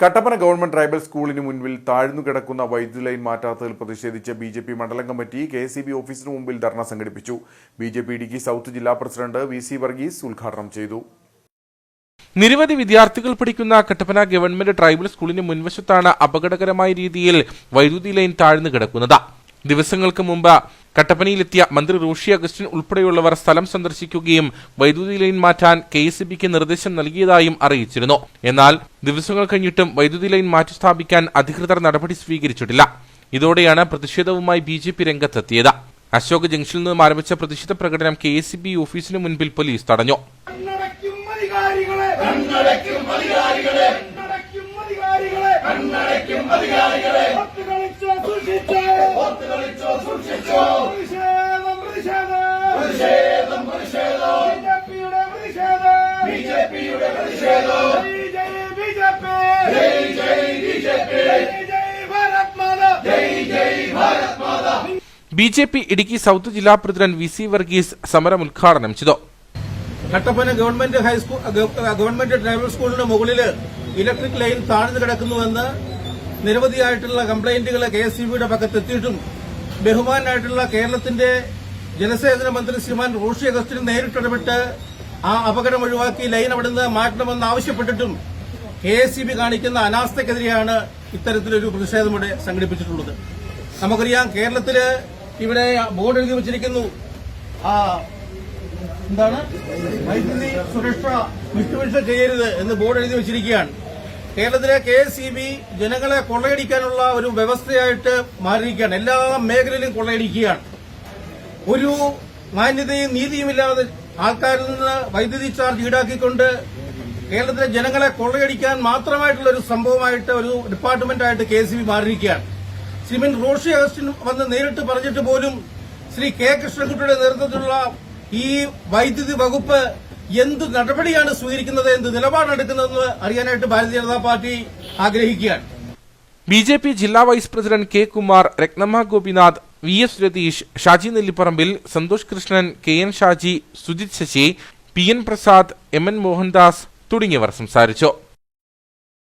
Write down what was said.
Kattappana government tribal സ്കൂളിന് മുൻപിൽ താഴ്ന്നു കിടക്കുന്ന വൈദ്യുതി ലൈൻ മാറ്റാത്തതിൽ പ്രതിഷേധിച്ച് ബി ജെ പി മണ്ഡലം കമ്മിറ്റി കെ എസ് ബി ഓഫീസിന് മുമ്പിൽ ധർണ സംഘടിപ്പിച്ചു. B J P Idukki south ജില്ലാ പ്രസിഡന്റ് വി സി വർഗീസ് ഉദ്ഘാടനം ചെയ്തു. നിരവധി വിദ്യാർത്ഥികൾ പഠിക്കുന്ന കട്ടപ്പന ഗവൺമെന്റ് ട്രൈബൽ സ്കൂളിന് മുൻവശത്താണ് അപകടകരമായ രീതിയിൽ വൈദ്യുതി ലൈൻ താഴ്ന്നു കിടക്കുന്നത്. ദിവസങ്ങൾക്ക് മുമ്പ് കട്ടപ്പനയിലെത്തിയ മന്ത്രി റോഷി അഗസ്റ്റിൻ ഉൾപ്പെടെയുള്ളവർ സ്ഥലം സന്ദർശിക്കുകയും വൈദ്യുതി ലൈൻ മാറ്റാൻ കെ എസ് ബിക്ക് നിർദ്ദേശം നൽകിയതായും അറിയിച്ചിരുന്നു. എന്നാൽ ദിവസങ്ങൾ കഴിഞ്ഞിട്ടും വൈദ്യുതി ലൈൻ മാറ്റി സ്ഥാപിക്കാൻ അധികൃതർ നടപടി സ്വീകരിച്ചിട്ടില്ല. ഇതോടെയാണ് പ്രതിഷേധവുമായി ബി ജെ പി രംഗത്തെത്തിയത്. അശോക് ജംഗ്ഷനിൽ നിന്നും ആരംഭിച്ച പ്രതിഷേധ പ്രകടനം കെ എസ് ബി ഓഫീസിന് മുൻപിൽ പോലീസ് തടഞ്ഞു. അധികാരികളെ B J P Idukki south ജില്ലാ പ്രസിഡന്റ് വി സി വർഗീസ് സമരം ഉദ്ഘാടനം ചെയ്തു. Kattappana government high school government driver സ്കൂളിന് മുകളിൽ ഇലക്ട്രിക് ലൈൻ താഴ്ന്നു കിടക്കുന്നുവെന്ന് നിരവധിയായിട്ടുള്ള കംപ്ലൈന്റുകൾ കെ എസ് സി ബിയുടെ പക്കത്തെത്തിയിട്ടും ബഹുമാനായിട്ടുള്ള കേരളത്തിന്റെ ജലസേചന മന്ത്രി ശ്രീമാൻ റോഷി അഗസ്റ്റിന് നേരിട്ടിടപെട്ട് ആ അപകടം ഒഴിവാക്കി ലൈൻ അവിടെ നിന്ന് മാറ്റണമെന്ന് ആവശ്യപ്പെട്ടിട്ടും കെ എസ് സി ബി കാണിക്കുന്ന അനാസ്ഥക്കെതിരെയാണ് ഇത്തരത്തിലൊരു പ്രതിഷേധം ഇവിടെ സംഘടിപ്പിച്ചിട്ടുള്ളത്. നമുക്കറിയാം കേരളത്തിൽ ഇവിടെ ബോർഡ് എഴുതി വച്ചിരിക്കുന്നു. എന്താണ്? വൈദ്യുതി സുരക്ഷ വിട്ടുവീഴ്ച ചെയ്യരുത് എന്ന് ബോർഡ് എഴുതി വച്ചിരിക്കുകയാണ്. കേരളത്തിലെ കെ എസ് സി ബി ജനങ്ങളെ കൊള്ളയടിക്കാനുള്ള ഒരു വ്യവസ്ഥയായിട്ട് മാറിയിരിക്കുകയാണ്. എല്ലാ മേഖലയിലും കൊള്ളയടിക്കുകയാണ്. ഒരു മാന്യതയും നീതിയുമില്ലാതെ ആൾക്കാരിൽ നിന്ന് വൈദ്യുതി ചാർജ് ഈടാക്കിക്കൊണ്ട് കേരളത്തിലെ ജനങ്ങളെ കൊള്ളയടിക്കാൻ മാത്രമായിട്ടുള്ള ഒരു സംഭവമായിട്ട് ഒരു ഡിപ്പാർട്ട്മെന്റായിട്ട് കെ സി ബി മാറിയിരിക്കുകയാണ്. ശ്രീമൻ റോഷി അഗസ്റ്റിൻ വന്ന് നേരിട്ട് പറഞ്ഞിട്ട് പോലും ശ്രീ കെ കൃഷ്ണൻകുട്ടിയുടെ നേതൃത്വത്തിലുള്ള ഈ വൈദ്യുതി വകുപ്പ് എന്ത് നടപടിയാണ് സ്വീകരിക്കുന്നത് എന്ത് നിലപാടെടുക്കുന്നതെന്ന് അറിയാനായിട്ട് ഭാരതീയ ജനതാ പാർട്ടി ആഗ്രഹിക്കുകയാണ്. ബി ജെ പി ജില്ലാ vice president K Kumar Ratnamma Gopinath V S Ratheesh Shaji Nellipparambil Santhosh Krishnan K N Shaji Sujith Sasi P N Prasad M N Mohandas തുടങ്ങിയവർ സംസാരിച്ചു.